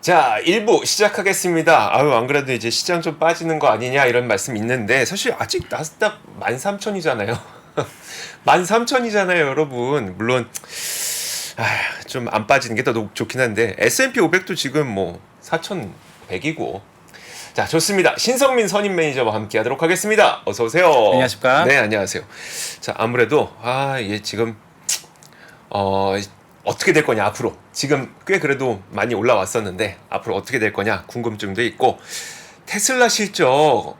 자, 1부 시작하겠습니다. 아유, 안 그래도 이제 시장 좀 빠지는 거 아니냐 이런 말씀 있는데 사실 아직 나스닥 13,000이잖아요. 13,000이잖아요, 여러분. 물론 아, 좀 안 빠지는 게 더 좋긴 한데 S&P 500도 지금 뭐 4,100이고 자, 좋습니다. 신성민 선임 매니저와 함께 하도록 하겠습니다. 어서 오세요. 안녕하십니까? 네, 안녕하세요. 자, 아무래도 아, 얘 지금 어 어떻게 될 거냐 앞으로 지금 꽤 그래도 많이 올라왔었는데 앞으로 어떻게 될 거냐 궁금증도 있고 테슬라 실적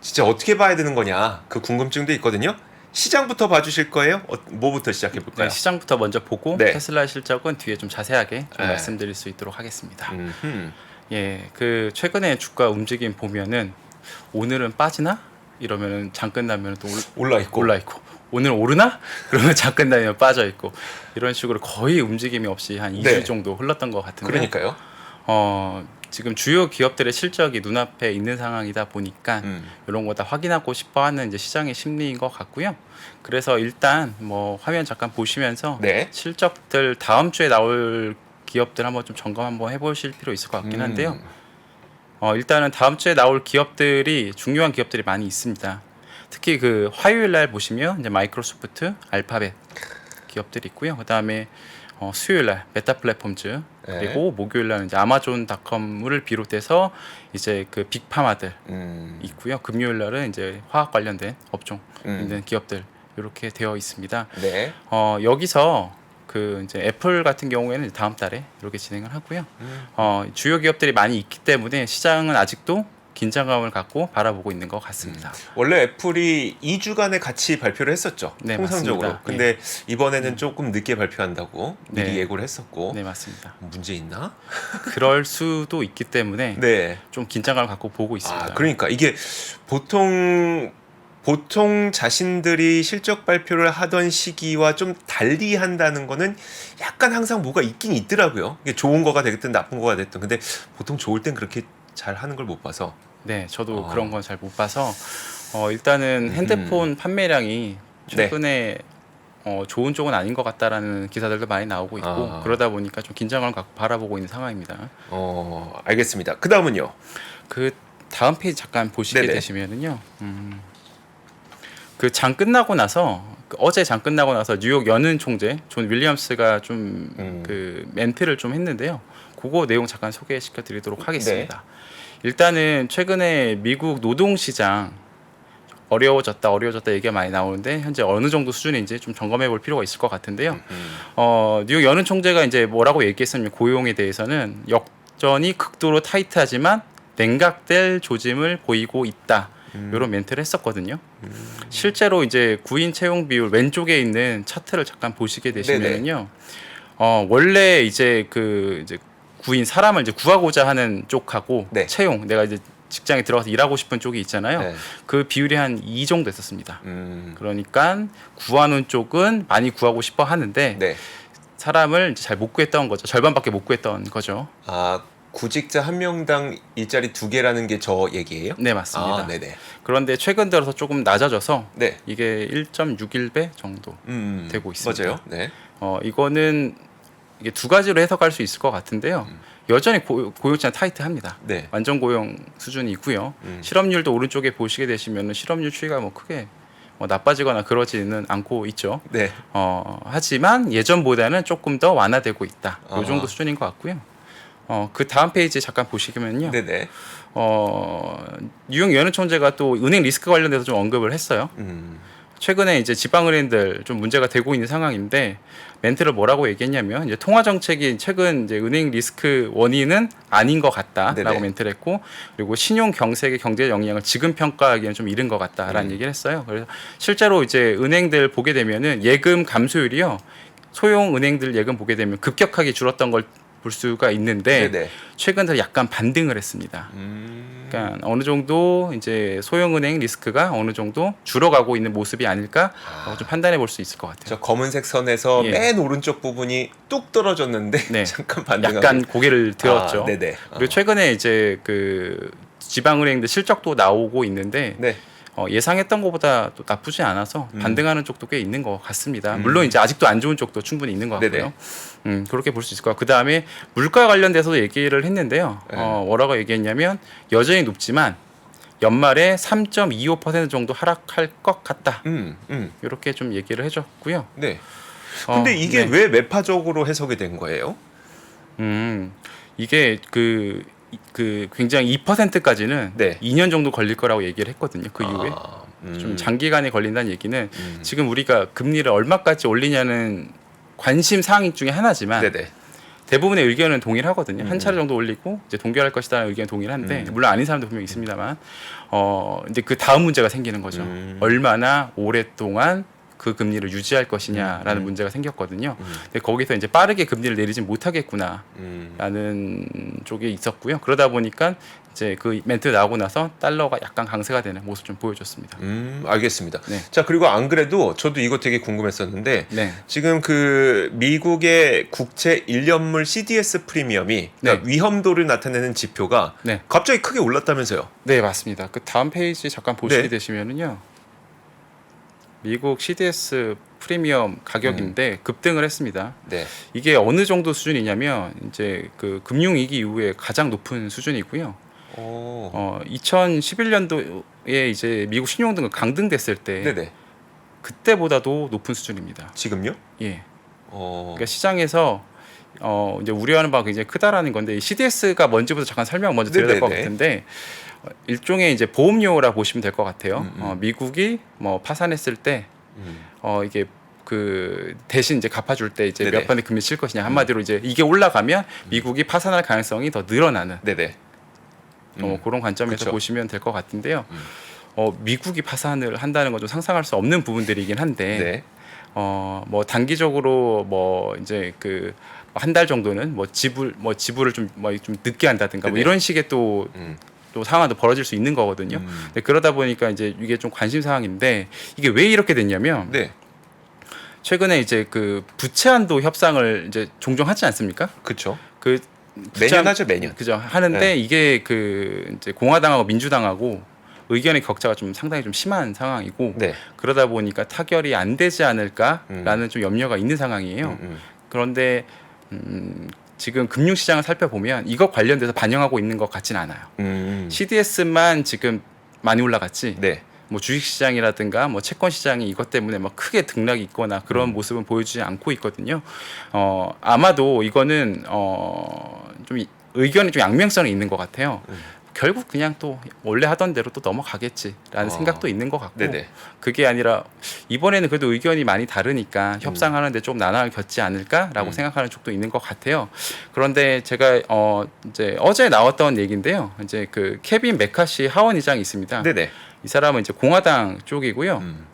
진짜 어떻게 봐야 되는 거냐 그 궁금증도 있거든요 시장부터 봐주실 거예요 어, 뭐부터 시작해 볼까요? 네, 시장부터 먼저 보고 네. 테슬라 실적은 뒤에 좀 자세하게 좀 네. 말씀드릴 수 있도록 하겠습니다. 음흠. 예, 그 최근에 주가 움직임 보면은 오늘은 빠지나 이러면은 장 끝나면 또 올, 올라 있고 올라 있고 오늘 오르나 그러면 장 끝나면 빠져 있고 이런 식으로 거의 움직임이 없이 한 2주 네. 정도 흘렀던 것 같은데 그러니까요. 어, 지금 주요 기업들의 실적이 눈앞에 있는 상황이다 보니까 음. 이런 거 다 확인하고 싶어하는 이제 시장의 심리인 것 같고요. 그래서 일단 뭐 화면 잠깐 보시면서 네. 실적들 다음 주에 나올 기업들 한번 좀 점검 한번 해보실 필요 있을 것 같긴 한데요. 음. 어, 일단은 다음 주에 나올 기업들이 중요한 기업들이 많이 있습니다. 특히 그 화요일 날 보시면 이제 마이크로소프트, 알파벳 기업들이 있고요. 그다음에 어, 수요일 날 메타 플랫폼즈 네. 그리고 목요일 날 이제 아마존닷컴을 비롯해서 이제 그 빅파마들 음. 있고요. 금요일 날은 이제 화학 관련된 업종 음. 있는 기업들 이렇게 되어 있습니다. 네. 어, 여기서 그 이제 애플 같은 경우에는 다음 달에 이렇게 진행을 하고요. 음. 어, 주요 기업들이 많이 있기 때문에 시장은 아직도 긴장감을 갖고 바라보고 있는 것 같습니다. 원래 애플이 2주간에 같이 발표를 했었죠. 네, 통상적으로. 맞습니다. 근데 이번에는 조금 늦게 발표한다고 미리 네. 예고를 했었고 네, 맞습니다. 문제 있나? 그럴 수도 있기 때문에 네. 좀 긴장감을 갖고 보고 있습니다. 아, 그러니까 이게 보통 보통 자신들이 실적 발표를 하던 시기와 좀 달리 한다는 거는 약간 항상 뭐가 있긴 있더라고요. 이게 좋은 거가 되든 나쁜 거가 됐든. 근데 보통 좋을 땐 그렇게 잘 하는 걸 못 봐서. 네, 저도 어. 그런 건 잘 못 봐서 어, 일단은 핸드폰 판매량이 네. 최근에 어, 좋은 쪽은 아닌 것 같다라는 기사들도 많이 나오고 있고 아. 그러다 보니까 좀 긴장감을 갖고 바라보고 있는 상황입니다. 어, 알겠습니다. 그 다음은요. 그 다음 페이지 잠깐 보시게 네네. 되시면은요. 음, 그 장 끝나고 나서 그 어제 장 끝나고 나서 뉴욕 연은 총재 존 윌리엄스가 좀 음. 그 멘트를 좀 했는데요. 그거 내용 잠깐 소개시켜 드리도록 하겠습니다. 네. 일단은 최근에 미국 노동 시장 어려워졌다 어려워졌다 얘기가 많이 나오는데 현재 어느 정도 수준인지 좀 점검해 볼 필요가 있을 것 같은데요. 음. 어, 뉴욕 연은 총재가 이제 뭐라고 얘기했었냐면 고용에 대해서는 역전이 극도로 타이트하지만 냉각될 조짐을 보이고 있다. 음. 이런 멘트를 했었거든요. 실제로 이제 구인 채용 비율 왼쪽에 있는 차트를 잠깐 보시게 되시면요. 어, 원래 이제 그 이제 구인 사람을 이제 구하고자 하는 쪽하고 네. 채용 내가 이제 직장에 들어가서 일하고 싶은 쪽이 있잖아요. 네. 그 비율이 한 2 정도 됐었습니다. 음. 그러니까 구하는 쪽은 많이 구하고 싶어 하는데 네. 사람을 잘 못 구했던 거죠. 절반밖에 못 구했던 거죠. 아, 구직자 한 명당 일자리 두 개라는 게 저 얘기예요? 네 맞습니다. 아. 그런데 최근 들어서 조금 낮아져서 네. 이게 1.61배 정도. 음, 되고 있습니다. 맞아요. 네. 어 이거는 이게 두 가지로 해석할 수 있을 것 같은데요. 음. 여전히 고, 고용시장 타이트합니다. 네. 완전 고용 수준이고요. 음. 실업률도 오른쪽에 보시게 되시면 실업률 추이가 뭐 크게 뭐 나빠지거나 그러지는 않고 있죠. 네. 어, 하지만 예전보다는 조금 더 완화되고 있다. 이 아하. 정도 수준인 것 같고요. 어, 그 다음 페이지 잠깐 보시면요. 네네. 어, 뉴욕 연은총재가 또 은행 리스크 관련돼서 좀 언급을 했어요. 음. 최근에 이제 지방 은행들 좀 문제가 되고 있는 상황인데 멘트를 뭐라고 얘기했냐면 이제 통화 정책이 최근 이제 은행 리스크 원인은 아닌 것 같다라고 네네. 멘트를 했고 그리고 신용 경색의 경제 영향을 지금 평가하기에는 좀 이른 것 같다라는 음. 얘기를 했어요. 그래서 실제로 이제 은행들 보게 되면은 예금 감소율이요 소형 은행들 예금 보게 되면 급격하게 줄었던 걸 볼 수가 있는데 네네. 최근 들어 약간 반등을 했습니다. 음. 그러니까 어느 정도 이제 소형은행 리스크가 어느 정도 줄어가고 있는 모습이 아닐까라고 좀 판단해 볼 수 있을 것 같아요. 저 검은색 선에서 예. 맨 오른쪽 부분이 뚝 떨어졌는데 네. 잠깐 반등하고 약간 고개를 들었죠. 아, 네네. 그리고 최근에 이제 그 지방은행들 실적도 나오고 있는데 네. 어, 예상했던 것보다 또 나쁘지 않아서 음. 반등하는 쪽도 꽤 있는 것 같습니다. 음. 물론 이제 아직도 안 좋은 쪽도 충분히 있는 것 같고요. 네네. 음, 그렇게 볼 수 있을 것 같고 그 다음에 물가 관련돼서도 얘기를 했는데요. 네. 어, 뭐라고 얘기했냐면 여전히 높지만 연말에 3.25% 정도 하락할 것 같다. 음, 음. 이렇게 좀 얘기를 해줬고요. 네. 어, 근데 이게 네. 왜 매파적으로 해석이 된 거예요? 음, 이게 그, 그 굉장히 2%까지는 네. 2년 정도 걸릴 거라고 얘기를 했거든요. 그 이후에. 아, 음. 좀 장기간에 걸린다는 얘기는 음. 지금 우리가 금리를 얼마까지 올리냐는 관심 사항 중에 하나지만 네네. 대부분의 의견은 동일하거든요. 음. 한 차례 정도 올리고 이제 동결할 것이다라는 의견 동일한데 음. 물론 아닌 사람도 분명 히 있습니다만 어 이제 그 다음 문제가 생기는 거죠. 음. 얼마나 오랫동안 그 금리를 유지할 것이냐라는 음. 문제가 생겼거든요. 음. 근데 거기서 이제 빠르게 금리를 내리진 못하겠구나라는 음. 쪽이 있었고요. 그러다 보니까 이제 그 멘트 나오고 나서 달러가 약간 강세가 되는 모습 좀 보여줬습니다. 음, 알겠습니다. 네. 자, 그리고 안 그래도 저도 이거 되게 궁금했었는데 네. 지금 그 미국의 국채 1년물 CDS 프리미엄이 그러니까 위험도를 나타내는 지표가 네. 갑자기 크게 올랐다면서요. 네 맞습니다. 그 다음 페이지 잠깐 보시게 네. 되시면은요. 미국 CDS 프리미엄 가격인데 급등을 했습니다. 네. 이게 어느 정도 수준이냐면 이제 그 금융 위기 이후에 가장 높은 수준이고요. 오. 어 2011년도에 이제 미국 신용 등급 강등됐을 때 네네. 그때보다도 높은 수준입니다. 지금요? 예. 어. 그러니까 시장에서 어 이제 우려하는 바가 굉장히 크다라는 건데 이 CDS가 뭔지부터 잠깐 설명 먼저 드려야 될 것. 같은데 어, 일종의 이제 보험료라 보시면 될 것 같아요. 음, 음. 어, 미국이 뭐 파산했을 때 음. 어 이게 그 대신 이제 갚아줄 때 이제 네네. 음. 몇 번의 금리 칠 것이냐 한마디로 이제 이게 올라가면 미국이 파산할 가능성이 더 늘어나는 네네. 어, 그런 관점에서 그쵸. 보시면 될 것 같은데요. 음. 어 미국이 파산을 한다는 건 좀 상상할 수 없는 부분들이긴 한데 네. 어 뭐 단기적으로 뭐 이제 그 한 달 정도는 뭐 지불 뭐 지불을 좀뭐좀 늦게 한다든가 뭐 네네. 이런 식의 또또 음. 상황도 벌어질 수 있는 거거든요. 음. 네, 그러다 보니까 이제 이게 좀 관심 사항인데 이게 왜 이렇게 됐냐면 네. 최근에 이제 그 부채 한도 협상을 이제 종종 하지 않습니까? 그렇죠. 그 매년 하죠, 매년. 그죠 하는데 네. 이게 그 이제 공화당하고 민주당하고 의견의 격차가 좀 상당히 좀 심한 상황이고 네. 그러다 보니까 타결이 안 되지 않을까라는 좀 염려가 있는 상황이에요. 음, 음. 그런데 음, 지금 금융 시장을 살펴보면 이거 관련돼서 반영하고 있는 것 같진 않아요. 음. CDS만 지금 많이 올라갔지. 네. 뭐 주식 시장이라든가 뭐 채권 시장이 이것 때문에 막 크게 등락이 있거나 그런 음. 모습은 보여주지 않고 있거든요. 어 아마도 이거는 어 좀 의견이 좀 양면성이 있는 것 같아요. 음. 결국 그냥 또 원래 하던 대로 또 넘어가겠지라는 어. 생각도 있는 것 같고 네네. 그게 아니라 이번에는 그래도 의견이 많이 다르니까 협상하는데 좀 난항을 겪지 않을까라고 음. 생각하는 쪽도 있는 것 같아요. 그런데 제가 어 이제 어제 나왔던 얘기인데요. 이제 그 케빈 메카시 하원 의장이 있습니다. 네네. 이 사람은 이제 공화당 쪽이고요. 음.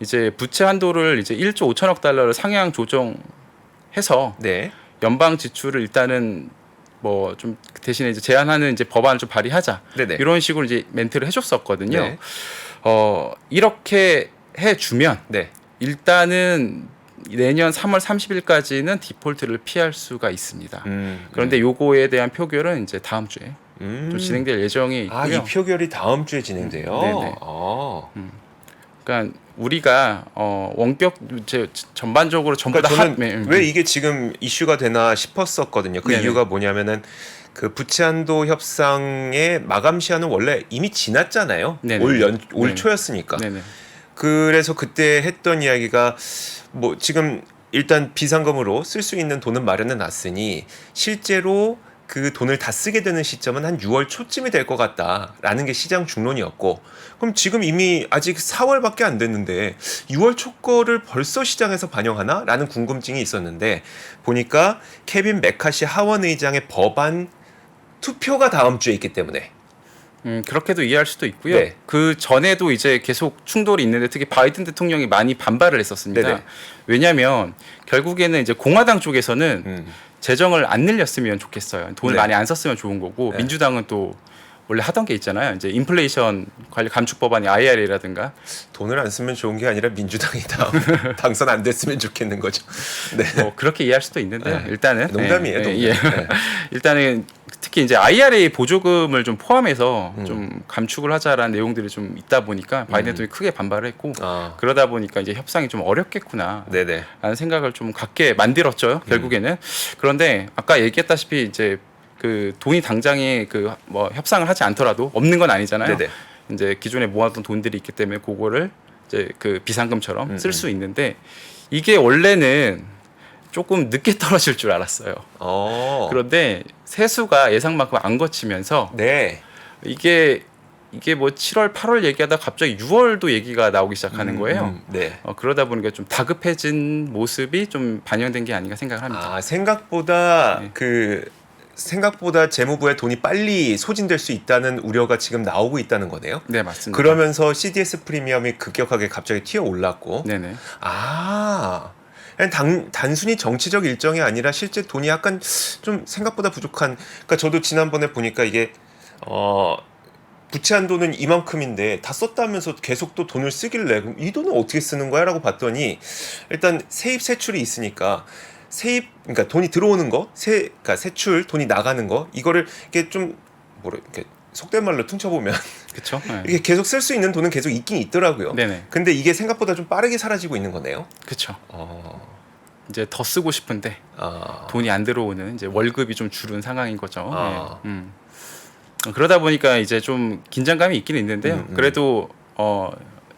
이제 부채 한도를 이제 1조 5천억 달러를 상향 조정해서 네. 연방 지출을 일단은 뭐 좀 대신에 이제 제한하는 이제 법안을 좀 발의하자 네네. 이런 식으로 이제 멘트를 해줬었거든요. 네. 어 이렇게 해주면 네. 일단은 내년 3월 30일까지는 디폴트를 피할 수가 있습니다. 음. 그런데 요거에 대한 표결은 이제 다음 주에 음. 또 진행될 예정이 있고요. 아, 이 표결이 다음 주에 진행돼요. 음, 네네. 아. 그러니까 우리가 어 원격 제 전반적으로 전부 그러니까 다 저는 하- 네, 음, 왜 이게 지금 이슈가 되나 싶었었거든요. 그 네네. 이유가 뭐냐면은 그 부채 한도 협상의 마감 시한은 원래 이미 지났잖아요. 네네. 올연올 네네. 초였으니까. 네네. 그래서 그때 했던 이야기가 뭐 지금 일단 비상금으로 쓸 수 있는 돈은 마련해 놨으니 실제로 그 돈을 다 쓰게 되는 시점은 한 6월 초쯤이 될 것 같다라는 게 시장 중론이었고 그럼 지금 이미 아직 4월밖에 안 됐는데 6월 초 거를 벌써 시장에서 반영하나라는 궁금증이 있었는데 보니까 케빈 메카시 하원 의장의 법안 투표가 다음 주에 있기 때문에 음, 그렇게도 이해할 수도 있고요. 네. 그 전에도 이제 계속 충돌이 있는데 특히 바이든 대통령이 많이 반발을 했었습니다. 네네. 왜냐하면 결국에는 이제 공화당 쪽에서는 음, 재정을 안 늘렸으면 좋겠어요. 돈을 네. 많이 안 썼으면 좋은 거고 네. 민주당은 또 원래 하던 게 있잖아요. 이제 인플레이션 관리 감축 법안이 IRA라든가 돈을 안 쓰면 좋은 게 아니라 민주당이 다음 당선 안 됐으면 좋겠는 거죠. 네. 뭐 그렇게 이해할 수도 있는데 네. 일단은 농담이에요, 예, 농담. 예. 네. 일단은 특히 이제 IRA 보조금을 좀 포함해서 음. 좀 감축을 하자라는 내용들이 좀 있다 보니까 바이든 대통령이 크게 반발을 했고 아, 그러다 보니까 이제 협상이 좀 어렵겠구나. 네네. 라는 생각을 좀 갖게 만들었죠 결국에는 그런데 아까 얘기했다시피 이제 그 돈이 당장에 그 뭐 협상을 하지 않더라도 없는 건 아니잖아요 네네. 이제 기존에 모아둔 돈들이 있기 때문에 그거를 이제 그 비상금처럼 음, 쓸수 있는데 이게 원래는 조금 늦게 떨어질 줄 알았어요 어. 그런데 세수가 예상만큼 안 거치면서 네. 이게 이게 뭐 7월 8월 얘기하다 갑자기 6월도 얘기가 나오기 시작하는 거예요 음, 네. 어, 그러다 보니까 좀 다급해진 모습이 좀 반영된 게 아닌가 생각을 합니다. 아 생각보다 네. 그 생각보다 재무부에 돈이 빨리 소진될 수 있다는 우려가 지금 나오고 있다는 거네요. 네 맞습니다. 그러면서 CDS 프리미엄이 급격하게 갑자기 튀어 올랐고, 네네 아 단, 단순히 정치적 일정이 아니라 실제 돈이 약간 좀 생각보다 부족한. 그러니까 저도 지난번에 보니까 이게 어 부채 한도는 이만큼인데 다 썼다면서 계속 또 돈을 쓰길래 그럼 이 돈은 어떻게 쓰는 거야 라고 봤더니 일단 세입 세출이 있으니까 세입 그러니까 돈이 들어오는 거, 세 그러니까 세출 돈이 나가는 거 이거를 이렇게 좀 뭐라 이렇게 속된 말로 퉁쳐보면 그렇죠. 네. 이게 계속 쓸 수 있는 돈은 계속 있긴 있더라고요. 네네 근데 이게 생각보다 좀 빠르게 사라지고 있는 거네요. 그렇죠. 어, 이제 더 쓰고 싶은데 아, 돈이 안 들어오는 이제 월급이 좀 줄은 상황인 거죠. 아. 네. 음. 어, 그러다 보니까 이제 좀 긴장감이 있긴 있는데요. 음, 음. 그래도 어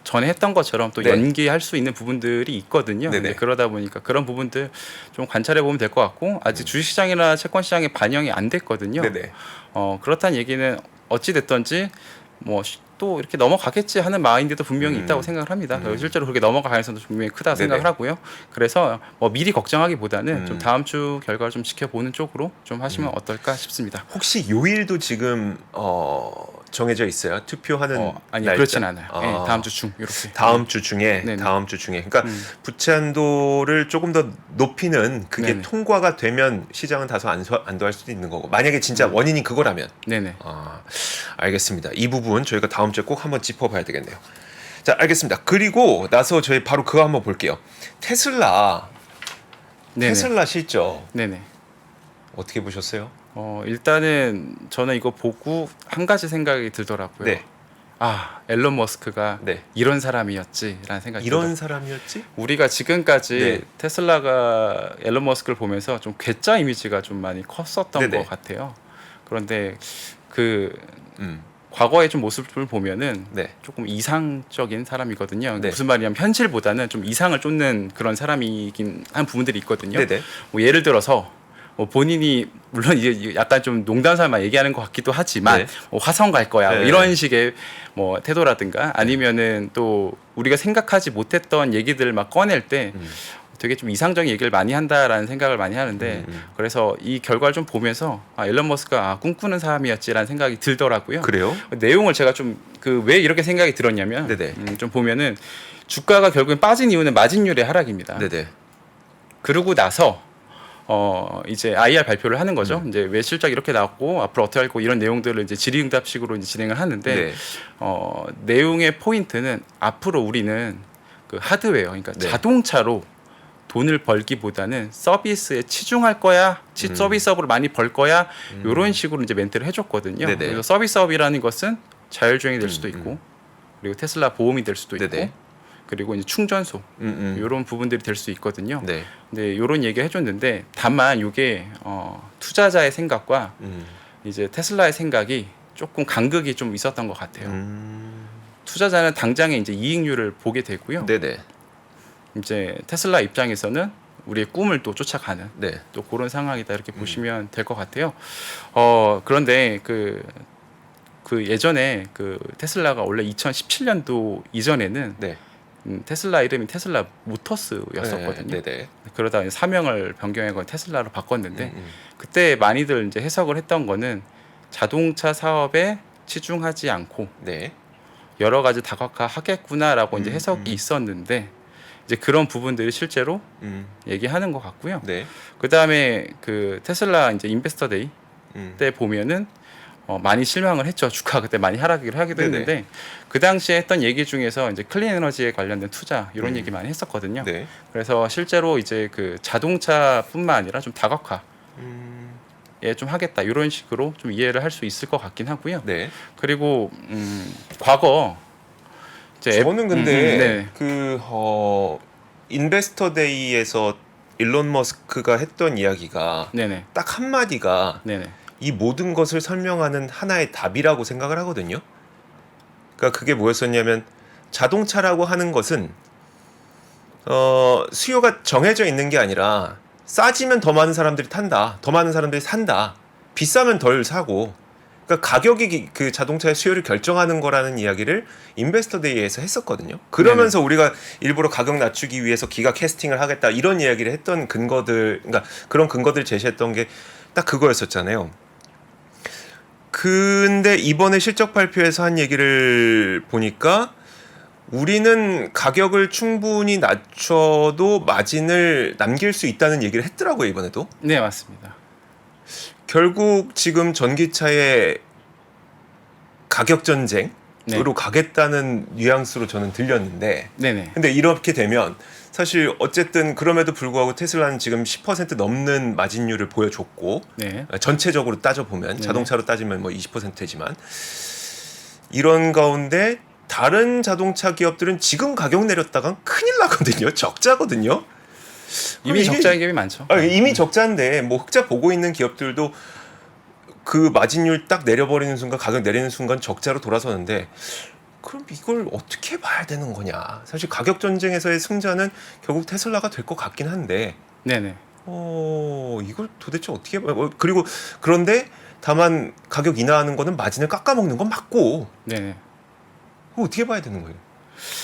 전에 했던 것처럼 또 네. 연기할 수 있는 부분들이 있거든요. 네네. 이제 그러다 보니까 그런 부분들 좀 관찰해 보면 될 것 같고 아직 주식시장이나 채권 시장에 반영이 안 됐거든요. 음. 네네. 어 그렇다는 얘기는 어찌 됐던지 뭐 또 이렇게 넘어가겠지 하는 마인드도 분명히 음. 있다고 생각을 합니다. 음. 실제로 그렇게 넘어갈 가능성도 분명히 크다 네네. 생각을 하고요. 그래서 뭐 미리 걱정하기보다는 음. 좀 다음 주 결과를 좀 지켜보는 쪽으로 좀 하시면 어떨까 싶습니다. 혹시 요일도 지금 어, 정해져 있어요? 투표하는 어, 아니 날짜? 그렇진 않아요. 아. 예, 다음 주 중 이렇게. 다음 주 중에 네네. 다음 주 중에 그러니까 음. 부채 한도를 조금 더 높이는 그게 네네. 통과가 되면 시장은 다소 안소, 안도할 수도 있는 거고 만약에 진짜 음. 원인이 그거라면 네네. 아, 알겠습니다. 이 부분 저희가 다음 주에 꼭 한번 짚어봐야 되겠네요. 자, 알겠습니다. 그리고 나서 저희 바로 그거 한번 볼게요. 테슬라, 네네. 테슬라 실적 네네. 어떻게 보셨어요? 어 일단은 저는 이거 보고 한 가지 생각이 들더라고요. 네, 아 앨런 머스크가 네. 이런 사람이었지라는 생각이 이런 들더라고요. 사람이었지? 우리가 지금까지 네. 테슬라가 앨런 머스크를 보면서 좀 괴짜 이미지가 좀 많이 컸었던 네네. 것 같아요. 그런데 그 음, 과거의 좀 모습을 보면은 네, 조금 이상적인 사람이거든요. 네. 무슨 말이냐면 현실보다는 좀 이상을 쫓는 그런 사람이긴 한 부분들이 있거든요. 네, 네. 뭐 예를 들어서 뭐 본인이 물론 이게 약간 좀 농담 삼아 얘기하는 것 같기도 하지만 네. 뭐 화성 갈 거야 뭐 네. 이런 식의 뭐 태도라든가 아니면은 또 우리가 생각하지 못했던 얘기들을 막 꺼낼 때 음, 되게 좀 이상적인 얘기를 많이 한다라는 생각을 많이 하는데 음, 음. 그래서 이 결과를 좀 보면서 아 일론 머스크가 아, 꿈꾸는 사람이었지라는 생각이 들더라고요. 그래요? 내용을 제가 좀 그 왜 이렇게 생각이 들었냐면 네네. 음, 좀 보면은 주가가 결국엔 빠진 이유는 마진율의 하락입니다. 네, 네. 그러고 나서 어 이제 IR 발표를 하는 거죠. 음. 이제 왜 실적 이렇게 나왔고 앞으로 어떻게 할 거고 이런 내용들을 이제 질의응답식으로 이제 진행을 하는데 네. 어 내용의 포인트는 앞으로 우리는 그 하드웨어 그러니까 네. 자동차로 돈을 벌기보다는 서비스에 치중할 거야, 치, 음. 서비스업으로 많이 벌 거야, 이런 식으로 이제 멘트를 해줬거든요. 네네. 그래서 서비스업이라는 것은 자율주행이 될 수도 음, 있고, 그리고 테슬라 보험이 될 수도 있고, 네네. 그리고 이제 충전소 음, 음. 이런 부분들이 될 수 있거든요. 네. 네, 이런 얘기 해줬는데 다만 이게 어, 투자자의 생각과 음. 이제 테슬라의 생각이 조금 간극이 좀 있었던 것 같아요. 음. 투자자는 당장에 이제 이익률을 보게 되고요. 네, 네. 이제 테슬라 입장에서는 우리의 꿈을 또 쫓아가는 네. 또 그런 상황이다 음. 이렇게 보시면 될 것 같아요. 어 그런데 그, 그 예전에 그 테슬라가 원래 2017년도 이전에는 네. 음, 테슬라 이름이 테슬라 모터스였었거든요. 네, 네. 그러다 이제 사명을 변경해서 테슬라로 바꿨는데 음, 음. 그때 많이들 이제 해석을 했던 거는 자동차 사업에 치중하지 않고 네. 여러 가지 다각화 하겠구나라고 이제 음, 해석이 음. 있었는데 이제 그런 부분들이 실제로 음. 얘기하는 것 같고요. 네. 그 다음에 그 테슬라 이제 인베스터 데이 음. 때 보면은 어, 많이 실망을 했죠. 주가 그때 많이 하락을 하기도 네네. 했는데 그 당시에 했던 얘기 중에서 이제 클린 에너지에 관련된 투자 이런 음. 얘기 많이 했었거든요. 네. 그래서 실제로 이제 그 자동차뿐만 아니라 좀 다각화에 음, 좀 하겠다 이런 식으로 좀 이해를 할 수 있을 것 같긴 하고요. 네. 그리고 음, 과거 이 제 앱- 저는 음, 근데 음, 네. 그 어, 인베스터 데이에서 일론 머스크가 했던 이야기가 네네 딱 한 마디가 네네 이 모든 것을 설명하는 하나의 답이라고 생각을 하거든요. 그러니까 그게 뭐였었냐면 자동차라고 하는 것은 어, 수요가 정해져 있는 게 아니라 싸지면 더 많은 사람들이 탄다. 더 많은 사람들이 산다. 비싸면 덜 사고. 그러니까 가격이 기- 그 자동차의 수요를 결정하는 거라는 이야기를 인베스터 데이에서 했었거든요. 그러면서 우리가 일부러 가격 낮추기 위해서 기가 캐스팅을 하겠다 이런 이야기를 했던 근거들, 그러니까 그런 근거들 제시했던 게 딱 그거였었잖아요. 근데 이번에 실적 발표에서 한 얘기를 보니까 우리는 가격을 충분히 낮춰도 마진을 남길 수 있다는 얘기를 했더라고요 이번에도 네 맞습니다. 결국 지금 전기차의 가격 전쟁으로 네. 가겠다는 뉘앙스로 저는 들렸는데 네네 근데 이렇게 되면 사실 어쨌든 그럼에도 불구하고 테슬라는 지금 10% 넘는 마진율을 보여줬고 네 전체적으로 따져 보면. 자동차로 따지면 뭐 20%지만 이런 가운데 다른 자동차 기업들은 지금 가격 내렸다간 큰일 나거든요. 적자거든요. 이미 이게- 적자인 기업이 많죠. 아, 이미 적자인데 뭐 흑자 보고 있는 기업들도 그 마진율 딱 내려버리는 순간 가격 내리는 순간 적자로 돌아서는데 그럼 이걸 어떻게 봐야 되는 거냐? 사실 가격 전쟁에서의 승자는 결국 테슬라가 될 것 같긴 한데 네네 어 이걸 도대체 어떻게 봐? 어, 그리고 그런데 다만 가격 인하하는 거는 마진을 깎아먹는 건 맞고 네네 그거 어떻게 봐야 되는 거예요?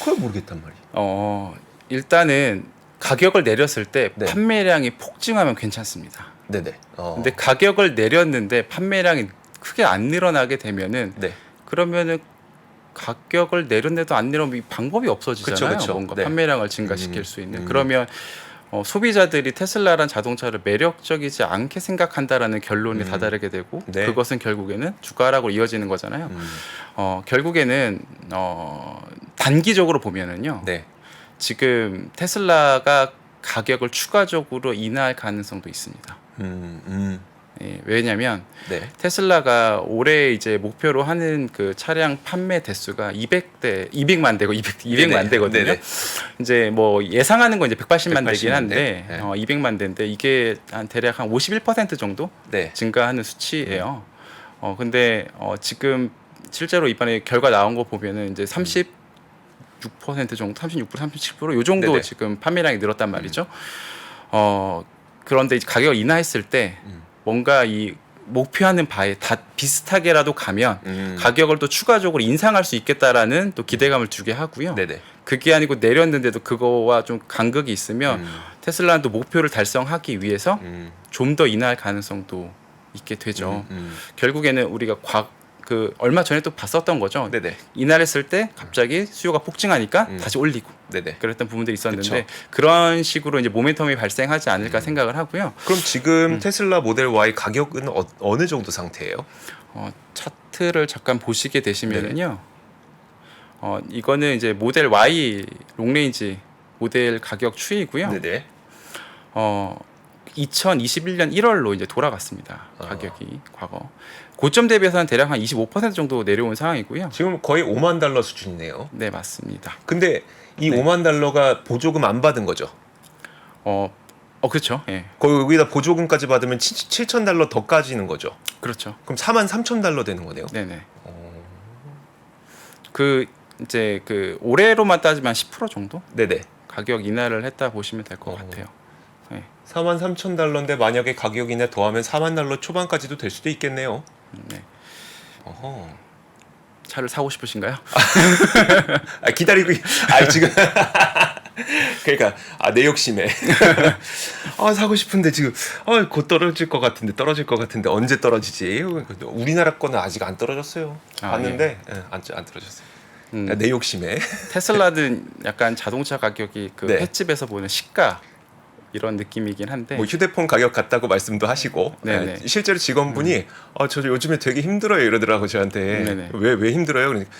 그걸 모르겠단 말이에요. 어 일단은 가격을 내렸을 때 네. 판매량이 폭증하면 괜찮습니다. 네네. 어. 근데 가격을 내렸는데 판매량이 크게 안 늘어나게 되면은 네. 그러면은 가격을 내렸는데도 안 내려면 이 방법이 없어지잖아요. 그쵸, 그쵸. 뭔가 네. 판매량을 증가시킬 음, 수 있는. 음. 그러면 어, 소비자들이 테슬라란 자동차를 매력적이지 않게 생각한다라는 결론에 음. 다다르게 되고 네. 그것은 결국에는 주가락으로 이어지는 거잖아요. 음, 어, 결국에는 어, 단기적으로 보면은요. 네. 지금 테슬라가 가격을 추가적으로 인하할 가능성도 있습니다. 음, 음, 예, 왜냐하면 네. 테슬라가 올해 이제 목표로 하는 그 차량 판매 대수가 200대, 200만 대고 200, 200만 네네. 대거든요. 네네. 이제 뭐 예상하는 건 이제 180만 180만 대긴 한데 대. 네. 어, 200만 대인데 이게 한 대략 한 51% 정도 네. 증가하는 수치예요. 어 근데 어 지금 실제로 이번에 결과 나온 거 보면은 이제 36% 정도, 36% 37%요 정도 네네. 지금 판매량이 늘었단 말이죠. 어 그런데 이제 가격을 인하했을 때 음. 뭔가 이 목표하는 바에 다 비슷하게라도 가면 음. 가격을 또 추가적으로 인상할 수 있겠다라는 또 기대감을 주게 하고요. 네네. 그게 아니고 내렸는데도 그거와 좀 간극이 있으면 음, 테슬라는 또 목표를 달성하기 위해서 음, 좀더 인하할 가능성도 있게 되죠. 음, 음. 결국에는 우리가 과, 그 얼마 전에 또 봤었던 거죠. 네네. 인하했을 때 갑자기 수요가 폭증하니까 음. 다시 올리고 네네. 그랬던 부분들이 있었는데. 그런 식으로 이제 모멘텀이 발생하지 않을까 생각을 하고요. 그럼 지금 음. 테슬라 모델 Y 가격은 어, 어느 정도 상태예요? 어, 차트를 잠깐 보시게 되시면은요. 네. 어, 이거는 이제 모델 Y 롱레인지 모델 가격 추이고요. 네네. 어 2021년 1월로 이제 돌아갔습니다. 아. 가격이 과거 고점 대비해서는 대략 한 25% 정도 내려온 상황이고요. 지금 거의 5만 달러 수준이네요. 네 맞습니다. 근데 이 네. 5만 달러가 보조금 안 받은 거죠? 어, 어 그렇죠. 예, 거기다 보조금까지 받으면 7, 7천 달러 더 까지는 거죠. 그렇죠. 그럼 4만 3천 달러 되는 거네요. 네네. 어, 그 이제 그 올해로만 따지면 10% 정도 네네. 가격 인하를 했다 보시면 될 것 어. 같아요. 4만 3천 달러인데 만약에 가격 인하 더하면 4만 달러 초반까지도 될 수도 있겠네요. 네. 어허. 차를 사고 싶으신가요? 아, 기다리고 있- 아 지금 그러니까 아 내 욕심에 아 사고 싶은데 지금 아 곧 떨어질 것 같은데 떨어질 것 같은데 언제 떨어지지 우리나라 거는 아직 안 떨어졌어요 아, 봤는데 예, 안, 안 떨어졌어요 음, 내 욕심에 테슬라는 약간 자동차 가격이 그 네. 횟집에서 보는 시가 이런 느낌이긴 한데 뭐 휴대폰 가격 같다고 말씀도 하시고 네네. 음. 예, 실제로 직원분이 어, 저 요즘에 되게 힘들어요 이러더라고 저한테 네네. 왜왜 힘들어요 그러니까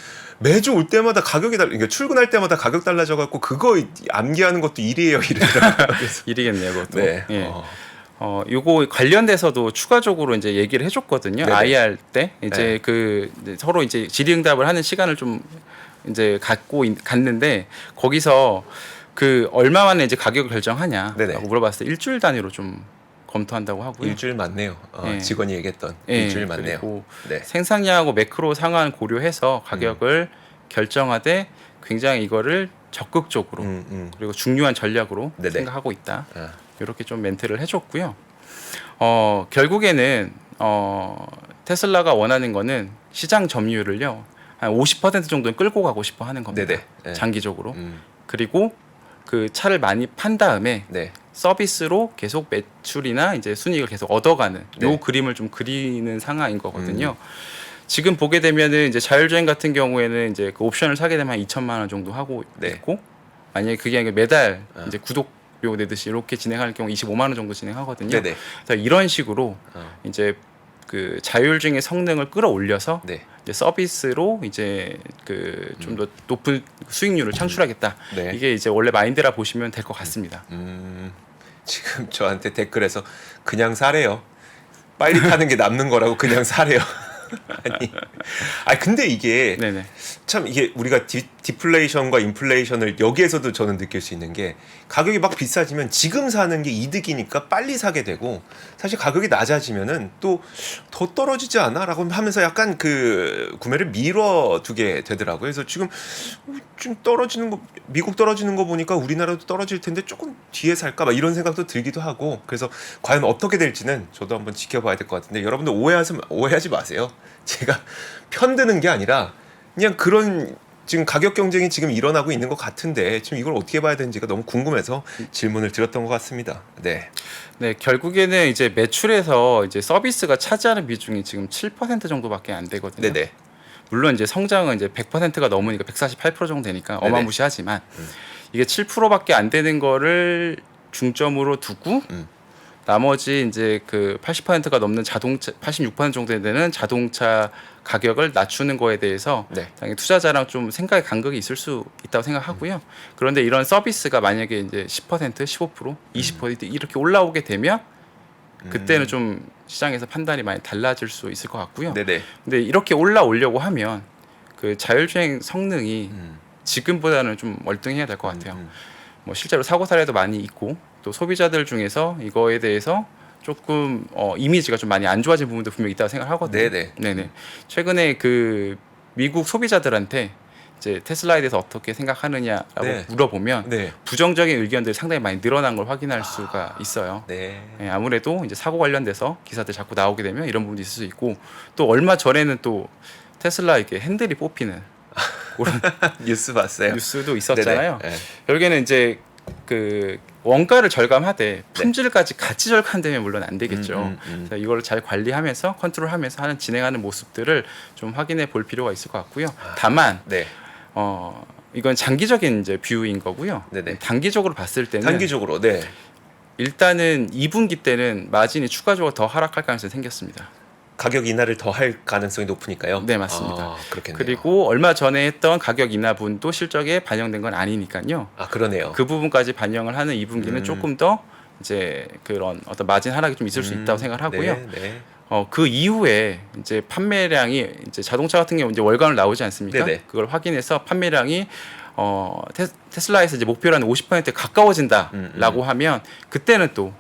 매주 올 때마다 가격이 달 그러니까 출근할 때마다 가격 달라져 갖고 그거 암기하는 것도 일이에요 이러더라고요 그래서 일이겠네요, 그것도. 네 예. 어, 어, 요거 관련돼서도 추가적으로 이제 얘기를 해줬거든요. 네네. IR 때 이제 네. 그 이제 서로 이제 질의응답을 하는 시간을 좀 이제 갖고 있- 갔는데 거기서 그 얼마 만에 이제 가격을 결정하냐라고 네네. 물어봤을 때 일주일 단위로 좀 검토한다고 하고요. 일주일 맞네요 어, 예. 직원이 얘기했던 예, 일주일 맞네요 그리고 네 생산량하고 매크로 상황 고려해서 가격을 결정하되 굉장히 이거를 적극적으로 음, 음. 그리고 중요한 전략으로 네네. 생각하고 있다. 아, 이렇게 좀 멘트를 해줬고요. 어 결국에는 어 테슬라가 원하는 거는 시장 점유율을요 한 50% 정도는 끌고 가고 싶어 하는 겁니다. 네네 네. 장기적으로 음, 그리고 그 차를 많이 판 다음에 네 서비스로 계속 매출이나 이제 순이익을 계속 얻어가는 요 네. 그림을 좀 그리는 상황인 거거든요. 음. 지금 보게 되면은 이제 자율주행 같은 경우에는 이제 그 옵션을 사게 되면 한 2천만 원 정도 하고 네. 있고 만약에 그게 아니라 매달 아. 이제 구독 료 내듯이 이렇게 진행할 경우 25만 원 정도 진행하거든요. 네네 그래서 이런 식으로 어, 이제 그 자율주행의 성능을 끌어올려서 네 이제 서비스로 이제 그 좀 더 높은 수익률을 창출하겠다. 음. 네. 이게 이제 원래 마인드라 보시면 될 것 같습니다. 음, 지금 저한테 댓글에서 그냥 사래요. 빨리 타는 게 남는 거라고 그냥 사래요. 아니, 아 근데 이게 네네. 참 이게 우리가 디, 디플레이션과 인플레이션을 여기에서도 저는 느낄 수 있는 게 가격이 막 비싸지면 지금 사는 게 이득이니까 빨리 사게 되고 사실 가격이 낮아지면은 또 더 떨어지지 않아라고 하면서 약간 그 구매를 미뤄두게 되더라고요. 그래서 지금 어, 좀 떨어지는 거 미국 떨어지는 거 보니까 우리나라도 떨어질 텐데 조금 뒤에 살까 막 이런 생각도 들기도 하고 그래서 과연 어떻게 될지는 저도 한번 지켜봐야 될 것 같은데 여러분들 오해하지 오해하지 마세요. 제가 편드는 게 아니라 그냥 그런 지금 가격 경쟁이 지금 일어나고 있는 것 같은데 지금 이걸 어떻게 봐야 되는지가 너무 궁금해서 질문을 드렸던 것 같습니다. 네, 네, 결국에는 이제 매출에서 이제 서비스가 차지하는 비중이 지금 7% 정도밖에 안 되거든요. 네네, 물론 이제 성장은 이제 100%가 넘으니까 148% 정도 되니까 네네. 어마무시하지만 음. 이게 7%밖에 안 되는 거를 중점으로 두고 음. 나머지 이제 그 80%가 넘는 자동차 86% 정도 되는 자동차 가격을 낮추는 거에 대해서 네, 당연히 투자자랑 좀 생각의 간극이 있을 수 있다고 생각하고요. 그런데 이런 서비스가 만약에 이제 10%, 15%, 20% 이렇게 올라오게 되면 그때는 좀 시장에서 판단이 많이 달라질 수 있을 것 같고요. 네네, 근데 이렇게 올라오려고 하면 그 자율주행 성능이 음, 지금보다는 좀 월등해야 될 것 같아요. 음, 뭐 실제로 사고 사례도 많이 있고 또 소비자들 중에서 이거에 대해서 조금 어, 이미지가 좀 많이 안 좋아진 부분도 분명히 있다고 생각하거든요. 네네. 네네. 최근에 그 미국 소비자들한테 이제 테슬라에 대해서 어떻게 생각하느냐라고 네. 물어보면 네, 부정적인 의견들이 상당히 많이 늘어난 걸 확인할 수가 있어요. 네, 예, 아무래도 이제 사고 관련돼서 기사들 자꾸 나오게 되면 이런 부분도 있을 수 있고 또 얼마 전에는 또 테슬라 이게 핸들이 뽑히는 그런 뉴스 봤어요. 뉴스도 있었잖아요. 네네, 네. 결국에는 이제 그 원가를 절감하되 품질까지 같이 절감되면 물론 안 되겠죠. 음, 음, 음. 이걸 잘 관리하면서 컨트롤하면서 하는 진행하는 모습들을 좀 확인해 볼 필요가 있을 것 같고요. 다만 네, 어 이건 장기적인 이제 뷰인 거고요. 네네. 단기적으로 봤을 때는 단기적으로 네, 일단은 2분기 때는 마진이 추가적으로 더 하락할 가능성이 생겼습니다. 가격 인하를 더 할 가능성이 높으니까요. 네, 맞습니다. 아, 그렇겠네요. 그리고 얼마 전에 했던 가격 인하분도 실적에 반영된 건 아니니까요. 아 그러네요. 그 부분까지 반영을 하는 2분기는 음. 조금 더 이제 그런 어떤 마진 하락이 좀 있을 수 음, 있다고 생각을 하고요. 네, 네. 어, 그 이후에 이제 판매량이 이제 자동차 같은 경우 이제 월간으로 나오지 않습니까? 네네. 그걸 확인해서 판매량이 어, 테, 테슬라에서 이제 목표라는 50%에 가까워진다라고 음, 음. 하면 그때는 또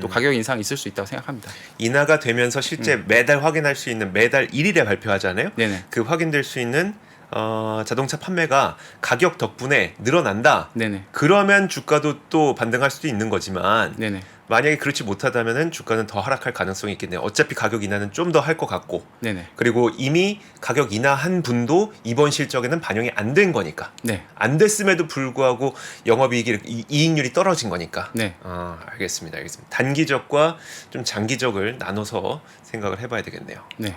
또 음, 가격 인상이 있을 수 있다고 생각합니다. 인하가 되면서 실제 음. 매달 확인할 수 있는 매달 1일에 발표하잖아요. 네네. 그 확인될 수 있는 어, 자동차 판매가 가격 덕분에 늘어난다. 네네. 그러면 주가도 또 반등할 수도 있는 거지만 네네. 만약에 그렇지 못하다면은 주가는 더 하락할 가능성이 있겠네요. 어차피 가격 인하는 좀 더 할 것 같고 네네. 그리고 이미 가격 인하한 분도 이번 실적에는 반영이 안 된 거니까 네. 안 됐음에도 불구하고 영업이익이 이- 이익률이 떨어진 거니까. 네. 아 알겠습니다, 알겠습니다. 단기적과 좀 장기적을 나눠서 생각을 해봐야 되겠네요. 네.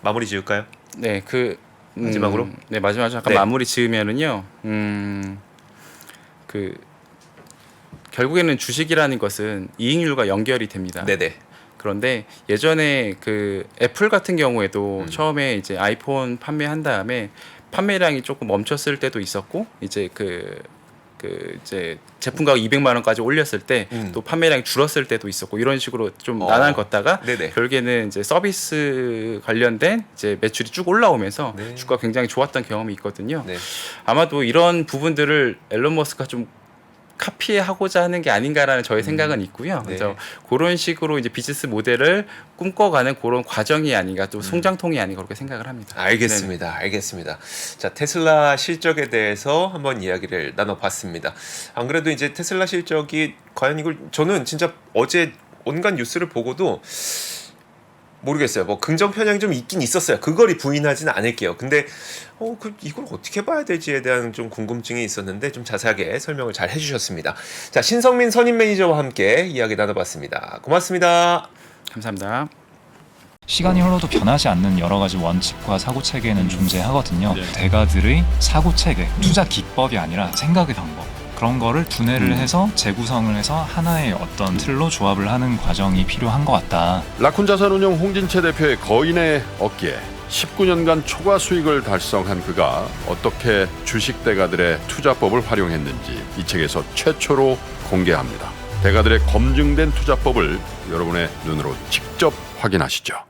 마무리 지을까요? 네, 그 음, 마지막으로? 네 마지막으로 잠깐 네. 마무리 지으면은요, 음, 그 결국에는 주식이라는 것은 이익률과 연결이 됩니다. 네네. 그런데 예전에 그 애플 같은 경우에도 음. 처음에 이제 아이폰 판매한 다음에 판매량이 조금 멈췄을 때도 있었고 이제 그, 그 이제 제품 가격 200만 원까지 올렸을 때 음. 또 판매량이 줄었을 때도 있었고 이런 식으로 좀 어. 나날 걷다가 네네. 결국에는 이제 서비스 관련된 이제 매출이 쭉 올라오면서 네. 주가 가 굉장히 좋았던 경험이 있거든요. 네. 아마도 이런 부분들을 앨런 머스크가 좀 카피하고자 하는 게 아닌가라는 저의 생각은 있고요. 네. 그래서 그런 식으로 이제 비즈니스 모델을 꿈꿔가는 그런 과정이 아닌가 또 송장통이 아닌가 그렇게 생각을 합니다. 음. 알겠습니다. 알겠습니다. 자, 테슬라 실적에 대해서 한번 이야기를 나눠봤습니다. 안 그래도 이제 테슬라 실적이 과연 이걸 저는 진짜 어제 온갖 뉴스를 보고도 모르겠어요. 뭐 긍정 편향이 좀 있긴 있었어요. 그걸 부인하지는 않을게요. 근데 어, 그 이걸 어떻게 봐야 되지에 대한 좀 궁금증이 있었는데 좀 자세하게 설명을 잘 해주셨습니다. 자, 신성민 선임 매니저와 함께 이야기 나눠봤습니다. 고맙습니다. 감사합니다. 시간이 흘러도 변하지 않는 여러 가지 원칙과 사고 체계는 존재하거든요. 네. 대가들의 사고 체계, 투자 기법이 아니라 생각의 방법. 그런 거를 분해를 해서 재구성을 해서 하나의 어떤 틀로 조합을 하는 과정이 필요한 것 같다. 라쿤 자산운용 홍진채 대표의 거인의 어깨 19년간 초과 수익을 달성한 그가 어떻게 주식 대가들의 투자법을 활용했는지 이 책에서 최초로 공개합니다. 대가들의 검증된 투자법을 여러분의 눈으로 직접 확인하시죠.